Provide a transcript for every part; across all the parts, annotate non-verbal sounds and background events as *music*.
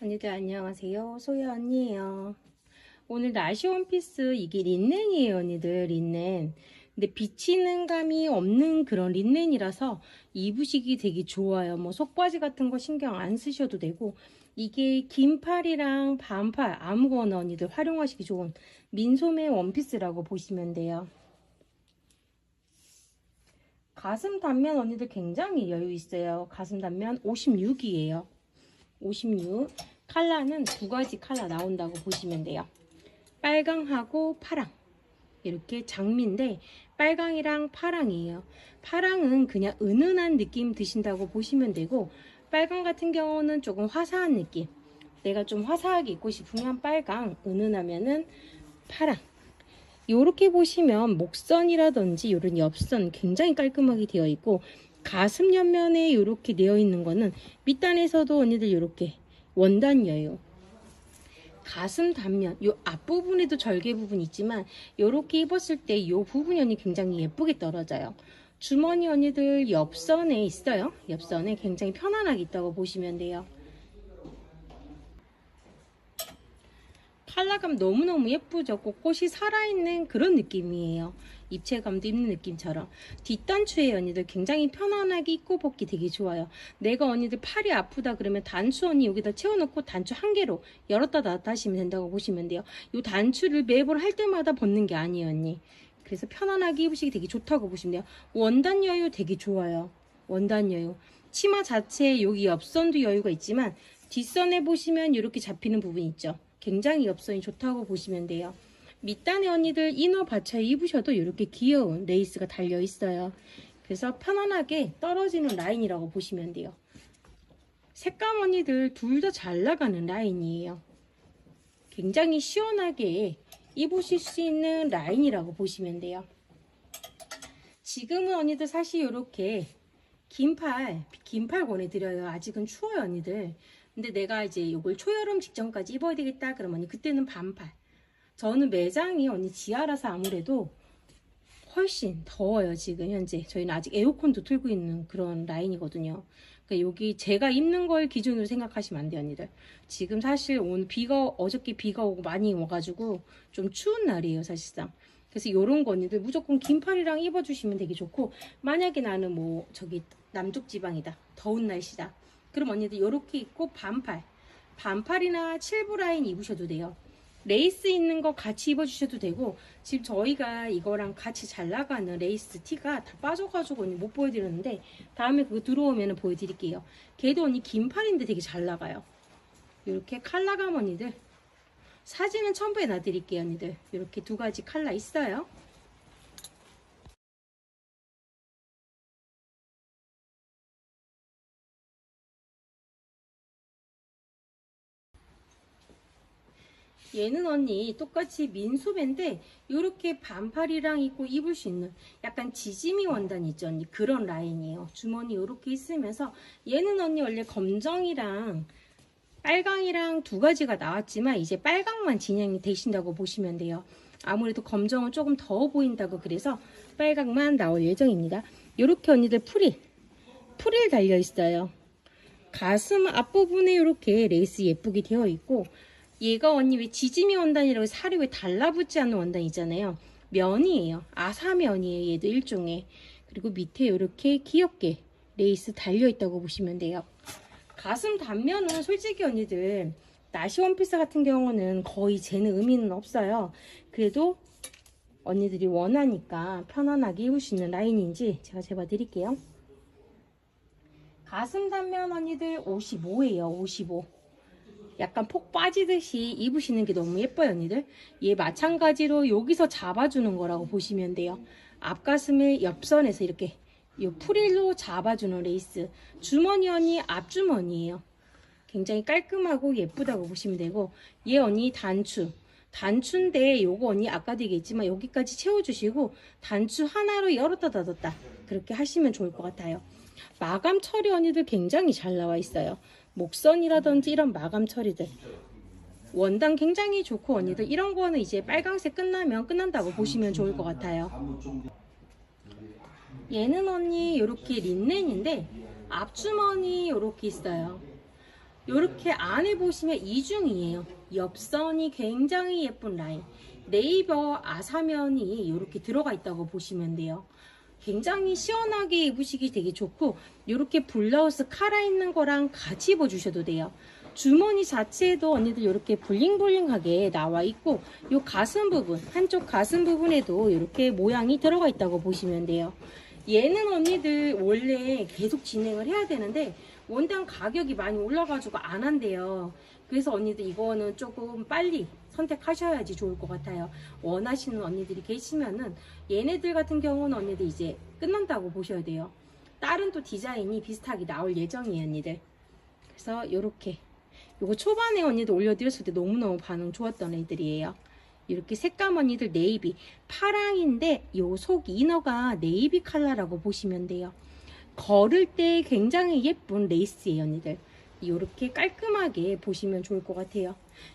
언니들 안녕하세요. 소야 언니예요. 오늘 나시 원피스 이게 린넨이에요, 언니들. 린넨. 근데 비치는 감이 없는 그런 린넨이라서 입으시기 되게 좋아요. 뭐 속바지 같은 거 신경 안 쓰셔도 되고 이게 긴 팔이랑 반팔 아무거나 언니들 활용하시기 좋은 민소매 원피스라고 보시면 돼요. 가슴 단면 언니들 굉장히 여유 있어요. 가슴 단면 56이에요. 56 컬러는 두 가지 컬러 나온다고 보시면 돼요. 빨강하고 파랑 이렇게 장미인데 빨강이랑 파랑이에요. 파랑은 그냥 은은한 느낌 드신다고 보시면 되고 빨강 같은 경우는 조금 화사한 느낌. 내가 좀 화사하게 입고 싶으면 빨강, 은은하면은 파랑. 이렇게 보시면 목선이라든지 이런 옆선 굉장히 깔끔하게 되어 있고 가슴 옆면에 이렇게 되어 있는 거는 밑단에서도 언니들 이렇게 원단이에요. 가슴 단면, 요 앞부분에도 절개 부분 있지만 이렇게 입었을 때 이 부분이 언니 굉장히 예쁘게 떨어져요. 주머니 언니들 옆선에 있어요. 옆선에 굉장히 편안하게 있다고 보시면 돼요. 컬러감 너무너무 예쁘죠? 꽃꽃이 살아있는 그런 느낌이에요. 입체감도 있는 느낌처럼. 뒷단추에 언니들 굉장히 편안하게 입고 벗기 되게 좋아요. 내가 언니들 팔이 아프다 그러면 단추 언니 여기다 채워놓고 단추 한 개로 열었다 닫았다 하시면 된다고 보시면 돼요. 이 단추를 매번 할 때마다 벗는 게 아니에요, 언니. 그래서 편안하게 입으시기 되게 좋다고 보시면 돼요. 원단 여유 되게 좋아요. 원단 여유. 치마 자체에 여기 옆선도 여유가 있지만 뒷선에 보시면 이렇게 잡히는 부분 있죠. 굉장히 옆선이 좋다고 보시면 돼요. 밑단에 언니들 이너 받쳐 입으셔도 이렇게 귀여운 레이스가 달려 있어요. 그래서 편안하게 떨어지는 라인이라고 보시면 돼요. 색감 언니들 둘 다 잘 나가는 라인이에요. 굉장히 시원하게 입으실 수 있는 라인이라고 보시면 돼요. 지금은 언니들 사실 이렇게 긴팔, 긴팔 권해드려요. 아직은 추워요, 언니들. 근데 내가 이제 이걸 초여름 직전까지 입어야 되겠다 그러면 언니 그때는 반팔. 저는 매장이 언니 지하라서 아무래도 훨씬 더워요 지금 현재. 저희는 아직 에어컨도 틀고 있는 그런 라인이거든요. 그러니까 여기 제가 입는 걸 기준으로 생각하시면 안 돼요 언니들. 지금 사실 오늘 비가 어저께 비가 오고 많이 와가지고 좀 추운 날이에요 사실상. 그래서 요런 거 언니들 무조건 긴팔이랑 입어주시면 되게 좋고 만약에 나는 뭐 저기 남쪽 지방이다. 더운 날씨다. 그럼 언니들 요렇게 입고 반팔 반팔이나 칠부 라인 입으셔도 돼요 레이스 있는 거 같이 입어주셔도 되고 지금 저희가 이거랑 같이 잘 나가는 레이스 티가 다 빠져가지고 못 보여드렸는데 다음에 그거 들어오면 보여드릴게요. 걔도 언니 긴팔인데 되게 잘 나가요. 이렇게 칼라감 언니들. 사진은 첨부해 놔드릴게요 언니들. 이렇게 두 가지 칼라 있어요 얘는 언니 똑같이 민소매인데 이렇게 반팔이랑 입고 입을 수 있는 약간 지짐이 원단 있죠 언니? 그런 라인이에요. 주머니 이렇게 있으면서 얘는 언니 원래 검정이랑 빨강이랑 두 가지가 나왔지만 이제 빨강만 진행이 되신다고 보시면 돼요. 아무래도 검정은 조금 더워 보인다고 그래서 빨강만 나올 예정입니다. 이렇게 언니들 풀이 풀이 달려 있어요. 가슴 앞부분에 이렇게 레이스 예쁘게 되어 있고 얘가 언니 왜 지짐이 원단이라고 살이 왜 달라붙지 않는 원단 이잖아요. 면이에요. 아사면이에요. 얘도 일종의. 그리고 밑에 이렇게 귀엽게 레이스 달려있다고 보시면 돼요. 가슴 단면은 솔직히 언니들 나시 원피스 같은 경우는 거의 재는 의미는 없어요. 그래도 언니들이 원하니까 편안하게 입을 수 있는 라인인지 제가 재봐드릴게요. 가슴 단면 언니들 55예요. 55. 약간 폭 빠지듯이 입으시는 게 너무 예뻐요 언니들. 얘 마찬가지로 여기서 잡아주는 거라고 보시면 돼요. 앞가슴을 옆선에서 이렇게 이 프릴로 잡아주는 레이스. 주머니 언니 앞주머니예요. 굉장히 깔끔하고 예쁘다고 보시면 되고 얘 언니 단추. 단추인데 요거 언니 아까도 얘기했지만 여기까지 채워주시고 단추 하나로 열었다 닫았다. 그렇게 하시면 좋을 것 같아요. 마감 처리 언니들 굉장히 잘 나와 있어요 목선이라든지 이런 마감 처리들 원단 굉장히 좋고 언니들 이런 거는 이제 빨강색 끝나면 끝난다고 보시면 좋을 것 같아요 얘는 언니 이렇게 린넨인데 앞주머니 이렇게 있어요 이렇게 안에 보시면 이중이에요. 옆선이 굉장히 예쁜 라인. 네이버 아사면이 이렇게 들어가 있다고 보시면 돼요. 굉장히 시원하게 입으시기 되게 좋고 이렇게 블라우스 칼아 있는 거랑 같이 입어주셔도 돼요. 주머니 자체에도 언니들 이렇게 블링블링하게 나와 있고 이 가슴 부분 한쪽 가슴 부분에도 이렇게 모양이 들어가 있다고 보시면 돼요. 얘는 언니들 원래 계속 진행을 해야 되는데 원단 가격이 많이 올라가지고 안 한대요. 그래서 언니들 이거는 조금 빨리 선택하셔야지 좋을 것 같아요. 원하시는 언니들이 계시면은 얘네들 같은 경우는 언니들 이제 끝난다고 보셔야 돼요. 다른 또 디자인이 비슷하게 나올 예정이에요, 언니들. 그래서 이렇게 요거 초반에 언니들 올려드렸을 때 너무너무 반응 좋았던 애들이에요. 이렇게 색감 언니들 네이비 파랑인데 요 속 이너가 네이비 컬러라고 보시면 돼요. 걸을 때 굉장히 예쁜 레이스예요 언니들. 이렇게 깔끔하게 보시면 좋을 것 같아요.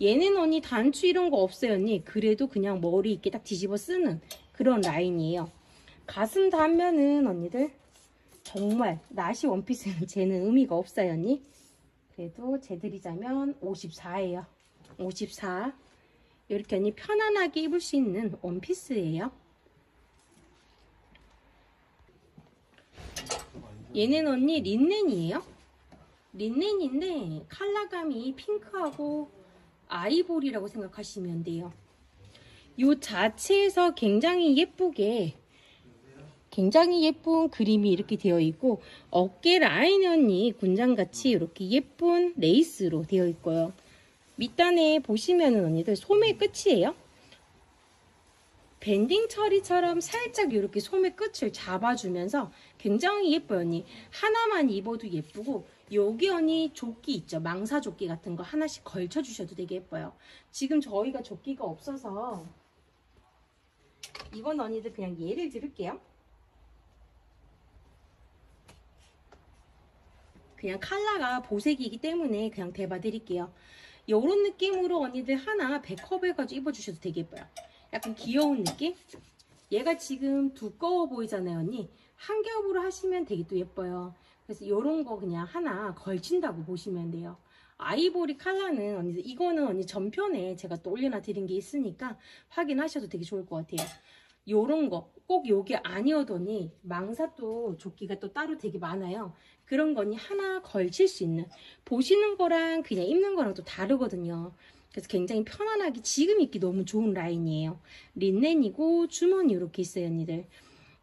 얘는 언니 단추 이런 거 없어요 언니. 그래도 그냥 머리 이렇게 딱 뒤집어 쓰는 그런 라인이에요. 가슴 단면은 언니들 정말 나시 원피스는 *laughs* 쟤는 의미가 없어요 언니. 그래도 재드리자면 54예요. 54. 이렇게 언니 편안하게 입을 수 있는 원피스예요. 얘는 언니 린넨이에요. 린넨인데 컬러감이 핑크하고 아이보리라고 생각하시면 돼요. 이 자체에서 굉장히 예쁘게 굉장히 예쁜 그림이 이렇게 되어 있고 어깨 라인 언니 군장같이 이렇게 예쁜 레이스로 되어 있고요. 밑단에 보시면은 언니들 소매 끝이에요. 밴딩 처리처럼 살짝 이렇게 소매 끝을 잡아주면서 굉장히 예뻐요 언니. 하나만 입어도 예쁘고 여기 언니 조끼 있죠. 망사 조끼 같은 거 하나씩 걸쳐 주셔도 되게 예뻐요. 지금 저희가 조끼가 없어서 이건 언니들 그냥 예를 들을게요. 그냥 컬러가 보색이기 때문에 그냥 대봐 드릴게요. 이런 느낌으로 언니들 하나 백업 해가지고 입어주셔도 되게 예뻐요. 약간 귀여운 느낌? 얘가 지금 두꺼워 보이잖아요, 언니. 한 겹으로 하시면 되게 또 예뻐요. 그래서 이런 거 그냥 하나 걸친다고 보시면 돼요. 아이보리 컬러는 언니, 이거는 언니 전편에 제가 또 올려놔 드린 게 있으니까 확인하셔도 되게 좋을 것 같아요. 요런 거, 꼭 요게 아니어도니 망사 또 조끼가 또 따로 되게 많아요. 그런 거니 하나 걸칠 수 있는 보시는 거랑 그냥 입는 거랑 또 다르거든요. 그래서 굉장히 편안하게 지금 입기 너무 좋은 라인이에요. 린넨이고 주머니 이렇게 있어요, 언니들.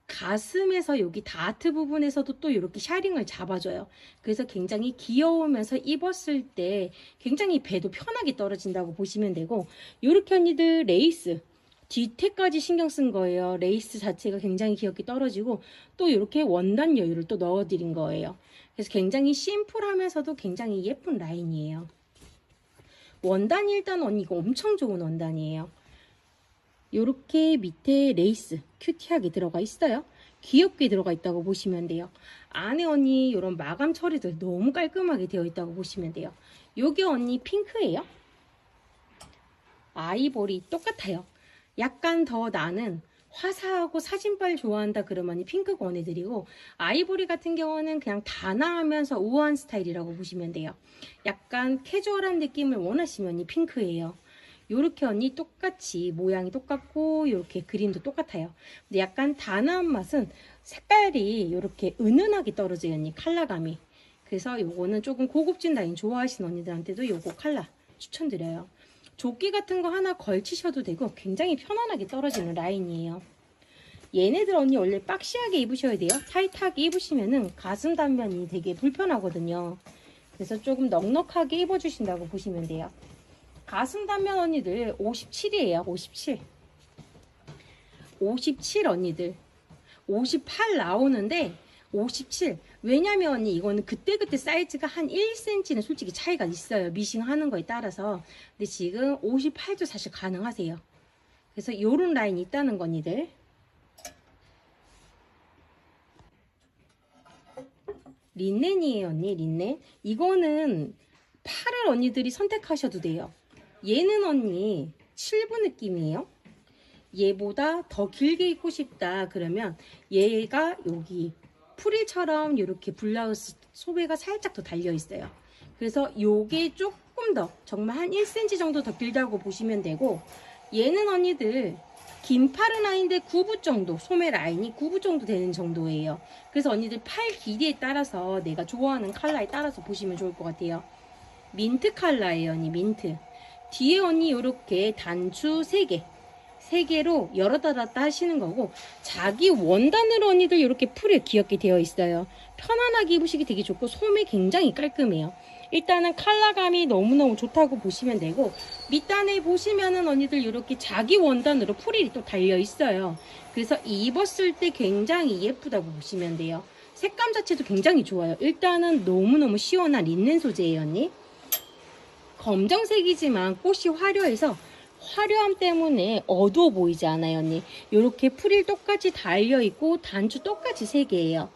가슴에서 여기 다트 부분에서도 또 이렇게 샤링을 잡아줘요. 그래서 굉장히 귀여우면서 입었을 때 굉장히 배도 편하게 떨어진다고 보시면 되고 이렇게 언니들 레이스 뒤태까지 신경 쓴 거예요. 레이스 자체가 굉장히 귀엽게 떨어지고 또 이렇게 원단 여유를 또 넣어드린 거예요. 그래서 굉장히 심플하면서도 굉장히 예쁜 라인이에요. 원단이 일단 언니 이거 엄청 좋은 원단이에요. 이렇게 밑에 레이스 큐티하게 들어가 있어요. 귀엽게 들어가 있다고 보시면 돼요. 안에 언니 이런 마감 처리들 너무 깔끔하게 되어 있다고 보시면 돼요. 요게 언니 핑크예요. 아이보리 똑같아요. 약간 더 나는 화사하고 사진빨 좋아한다 그러면 핑크 권해드리고 아이보리 같은 경우는 그냥 단아하면서 우아한 스타일이라고 보시면 돼요. 약간 캐주얼한 느낌을 원하시면 이 핑크예요. 요렇게 언니 똑같이 모양이 똑같고 요렇게 그림도 똑같아요. 근데 약간 단아한 맛은 색깔이 요렇게 은은하게 떨어져요 언니 컬러감이. 그래서 요거는 조금 고급진 라인 좋아하시는 언니들한테도 요거 컬러 추천드려요. 조끼 같은 거 하나 걸치셔도 되고 굉장히 편안하게 떨어지는 라인이에요. 얘네들 언니 원래 박시하게 입으셔야 돼요. 타이트하게 입으시면은 가슴 단면이 되게 불편하거든요. 그래서 조금 넉넉하게 입어주신다고 보시면 돼요. 가슴 단면 언니들 57이에요. 57. 57 언니들. 58 나오는데 57. 왜냐면 언니 이거는 그때그때 사이즈가 한 1cm는 솔직히 차이가 있어요. 미싱 하는 거에 따라서. 근데 지금 58도 사실 가능하세요. 그래서 요런 라인이 있다는 거 언니들. 린넨이에요 언니 린넨. 이거는 8을 언니들이 선택하셔도 돼요. 얘는 언니 7부 느낌이에요. 얘보다 더 길게 입고 싶다 그러면 얘가 여기 프릴처럼 이렇게 블라우스 소매가 살짝 더 달려 있어요. 그래서 요게 조금 더 정말 한 1cm 정도 더 길다고 보시면 되고 얘는 언니들 긴 팔은 아닌데 9부 정도 소매 라인이 9부 정도 되는 정도예요. 그래서 언니들 팔 길이에 따라서 내가 좋아하는 컬러에 따라서 보시면 좋을 것 같아요. 민트 컬러예요 언니 민트. 뒤에 언니 이렇게 단추 3개 3개로 열었다 닫았다 하시는 거고 자기 원단으로 언니들 이렇게 풀에 귀엽게 되어 있어요. 편안하게 입으시기 되게 좋고 소매 굉장히 깔끔해요. 일단은 컬러감이 너무너무 좋다고 보시면 되고 밑단에 보시면은 언니들 이렇게 자기 원단으로 프릴이 또 달려 있어요. 그래서 입었을 때 굉장히 예쁘다고 보시면 돼요. 색감 자체도 굉장히 좋아요. 일단은 너무너무 시원한 린넨 소재예요 언니. 검정색이지만 꽃이 화려해서 화려함 때문에 어두워 보이지 않아요 언니? 이렇게 프릴 똑같이 달려있고 단추 똑같이 3개예요.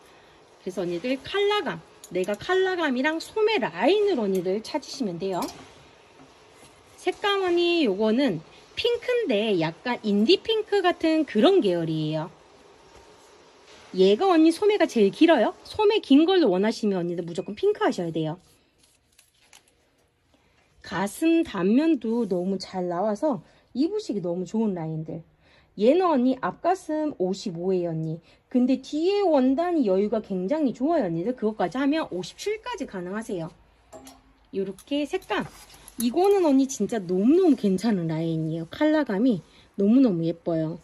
그래서 언니들 컬러감 내가 컬러감이랑 소매 라인을 언니들 찾으시면 돼요. 색감 언니 요거는 핑크인데 약간 인디 핑크 같은 그런 계열이에요. 얘가 언니 소매가 제일 길어요? 소매 긴 걸로 원하시면 언니들 무조건 핑크 하셔야 돼요 가슴 단면도 너무 잘 나와서 입으시기 너무 좋은 라인들. 얘는 언니 앞가슴 55에요 언니. 근데 뒤에 원단이 여유가 굉장히 좋아요 언니들. 그것까지 하면 57까지 가능하세요. 이렇게 색감. 이거는 언니 진짜 너무너무 괜찮은 라인이에요. 컬러감이 너무너무 예뻐요.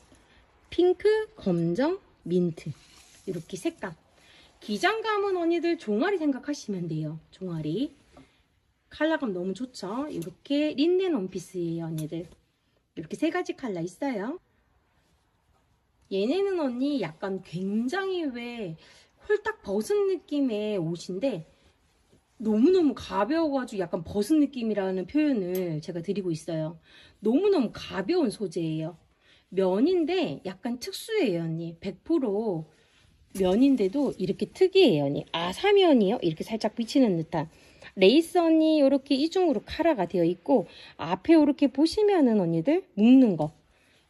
핑크, 검정, 민트. 이렇게 색감. 기장감은 언니들 종아리 생각하시면 돼요. 종아리. 컬러감 너무 좋죠? 이렇게 린넨 원피스예요, 언니들. 이렇게 세 가지 컬러 있어요. 얘네는 언니 약간 굉장히 왜 홀딱 벗은 느낌의 옷인데 너무너무 가벼워가지고 약간 벗은 느낌이라는 표현을 제가 드리고 있어요. 너무너무 가벼운 소재예요. 면인데 약간 특수해요, 언니. 100% 면인데도 이렇게 특이해요, 언니. 아 사면이요? 이렇게 살짝 비치는 듯한. 언니 이렇게 이중으로 카라가 되어 있고 앞에 이렇게 보시면은 언니들 묶는 거.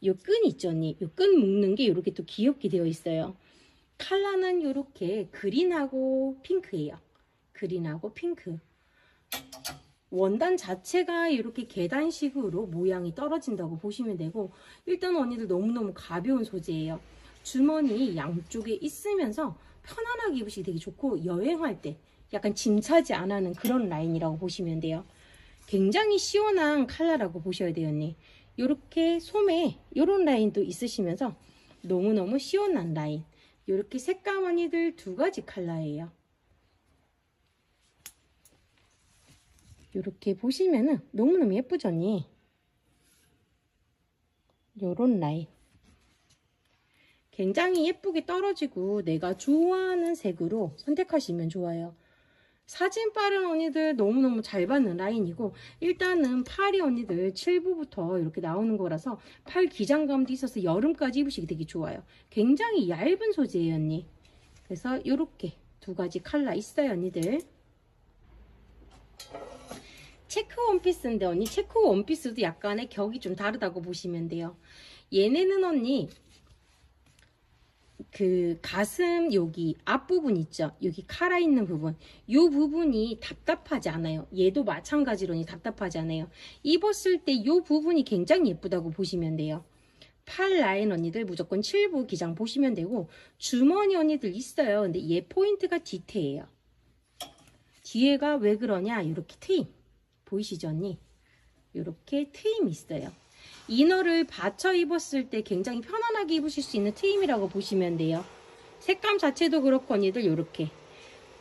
요 끈 있죠 언니. 요 끈 묶는 게 이렇게 또 귀엽게 되어 있어요. 컬러는 이렇게 그린하고 핑크예요. 그린하고 핑크. 원단 자체가 이렇게 계단식으로 모양이 떨어진다고 보시면 되고 일단 언니들 너무너무 가벼운 소재예요. 주머니 양쪽에 있으면서 편안하게 입으시기 되게 좋고 여행할 때 약간 짐차지 안 하는 그런 라인이라고 보시면 돼요. 굉장히 시원한 컬러라고 보셔야 돼요, 언니. 요렇게 소매 요런 라인도 있으시면서 너무너무 시원한 라인. 요렇게 색감 언니들 두 가지 컬러예요. 요렇게 보시면은 너무너무 예쁘죠, 언니? 요런 라인. 굉장히 예쁘게 떨어지고 내가 좋아하는 색으로 선택하시면 좋아요. 사진 빠른 언니들 너무너무 잘 받는 라인이고 일단은 팔이 언니들 7부부터 이렇게 나오는 거라서 팔 기장감도 있어서 여름까지 입으시기 되게 좋아요. 굉장히 얇은 소재예요 언니. 그래서 이렇게 두 가지 컬러 있어요 언니들. 체크 원피스인데 언니 체크 원피스도 약간의 격이 좀 다르다고 보시면 돼요. 얘네는 언니 그 가슴 여기 앞부분 있죠? 여기 카라 있는 부분. 이 부분이 답답하지 않아요. 얘도 마찬가지로 답답하지 않아요. 입었을 때 이 부분이 굉장히 예쁘다고 보시면 돼요. 팔 라인 언니들 무조건 7부 기장 보시면 되고 주머니 언니들 있어요. 근데 얘 포인트가 뒤태예요. 뒤에가 왜 그러냐? 이렇게 트임. 보이시죠 언니? 이렇게 트임이 있어요 이너를 받쳐 입었을 때 굉장히 편안하게 입으실 수 있는 트임이라고 보시면 돼요. 색감 자체도 그렇고 언니들 이렇게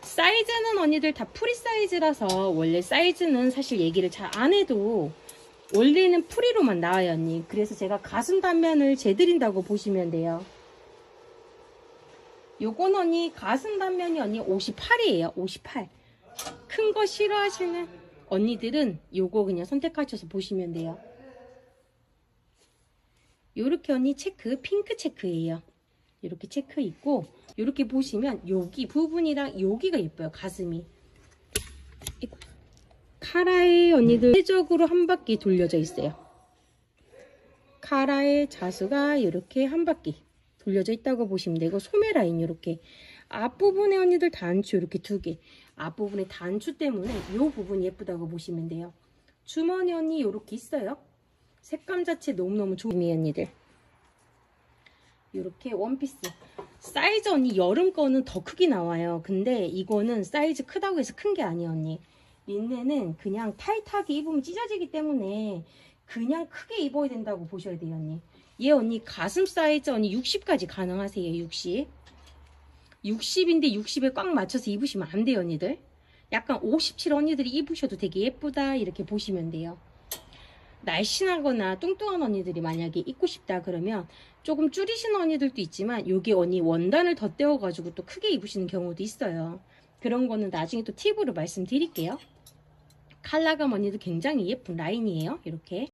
사이즈는 언니들 다 프리 사이즈라서 원래 사이즈는 사실 얘기를 잘 안 해도 원래는 프리로만 나와요 언니. 그래서 제가 가슴 단면을 재드린다고 보시면 돼요. 요건 언니 가슴 단면이 언니 58이에요. 58. 큰 거 싫어하시는 언니들은 요거 그냥 선택하셔서 보시면 돼요. 요렇게 언니 체크 핑크 체크예요 이렇게 체크 있고 이렇게 보시면 여기 부분이랑 여기가 예뻐요 가슴이 카라의 언니들 세적으로 한 바퀴 돌려져 있어요 카라의 자수가 이렇게 한 바퀴 돌려져 있다고 보시면 되고 소매 라인 이렇게 앞부분에 언니들 단추 이렇게 두 개. 앞부분에 단추 때문에 이 부분 예쁘다고 보시면 돼요. 주머니 언니 이렇게 있어요. 색감 자체 너무너무 좋음이 언니들. 이렇게 원피스. 사이즈 언니 여름 거는 더 크게 나와요. 근데 이거는 사이즈 크다고 해서 큰 게 아니에요 언니. 린넨은 그냥 타이트하게 입으면 찢어지기 때문에 그냥 크게 입어야 된다고 보셔야 돼요 언니. 얘 언니 가슴 사이즈 언니 60까지 가능하세요 60. 60인데 60에 꽉 맞춰서 입으시면 안 돼요 언니들. 약간 57 언니들이 입으셔도 되게 예쁘다 이렇게 보시면 돼요. 날씬하거나 뚱뚱한 언니들이 만약에 입고 싶다 그러면 조금 줄이시는 언니들도 있지만 여기 언니 원단을 덧대어 가지고 또 크게 입으시는 경우도 있어요. 그런 거는 나중에 또 팁으로 말씀드릴게요. 칼라감 언니도 굉장히 예쁜 라인이에요. 이렇게.